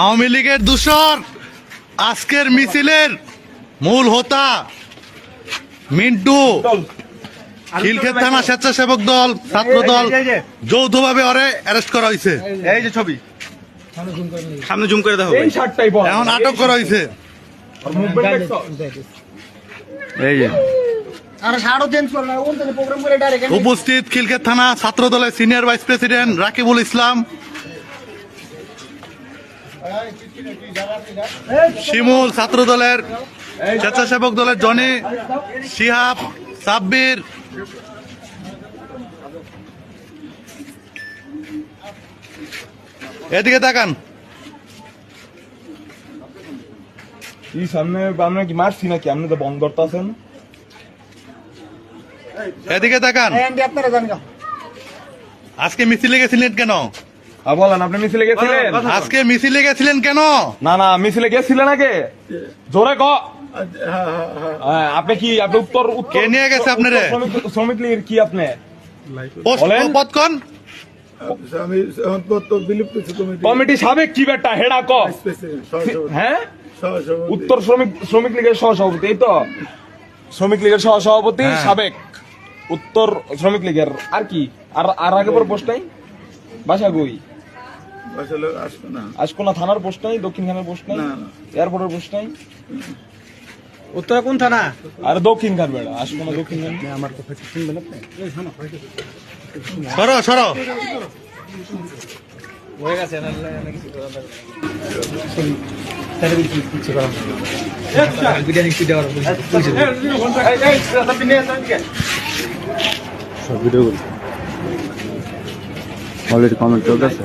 আওয়ামী লীগের দূষর আজকের মিছিলের মূল হোতা মিন্টু। খিলক্ষেত থানা স্বেচ্ছাসেবক দল ছাত্র দল যৌথভাবে ওরে অ্যারেস্ট করা হয়েছে এই যে ছবি। সামনে জুম করে দেখো এই শার্টটাই বল। এখন আটক করা হয়েছে এই যে। উপস্থিত খিলক্ষেত থানা ছাত্র দলের senior vice president Rakibul Islam. Shimul ছাত্র দলের স্বেচ্ছাসেবক দলের জনি শিহাব সাব্বির। এদিকে তাকান। কি সামনে আমরা কি মারছি নাকি? আপনি তো বন্ধ করতে আছেন এদিকে তাকান। আজকে মিছিলে গেছিলেন কেন? বলেন আপনি মিছিলে গেছিলেন? আজকে মিছিলে গেছিলেন কেন? না না মিছিলে গেছিলেন আগে। জোরে ক। হ্যাঁ, আপনি কি আপনি উত্তর উত্তর কে নিয়ে গেছে আপনারে? শ্রমিক- লীগের কি আপনি? পদকন? কমিটি সাবেক কি বেটা? হেডা ক। হ্যাঁ? উত্তর শ্রমিক শ্রমিক লীগের সহসভাপতি এই তো। শ্রমিক লীগের সহসভাপতি হ্যাঁ। সাবেক। উত্তর শ্রমিক লীগের আর কি? আর আর আগে পর পোস্ট নাই? বাসা গই আসলে আসবে না আজকোনা থানার পোস্ট নাই দক্ষিণ খানের পোস্ট নাই না, না। এয়ারপোর্টের পোস্ট নাই উত্তরা কোন থানা আর দক্ষিণ খান বেড়া আজকোনা দক্ষিণ খান সরো সরো হয়ে গেছে অলরেডি কমেন্ট চলতেছে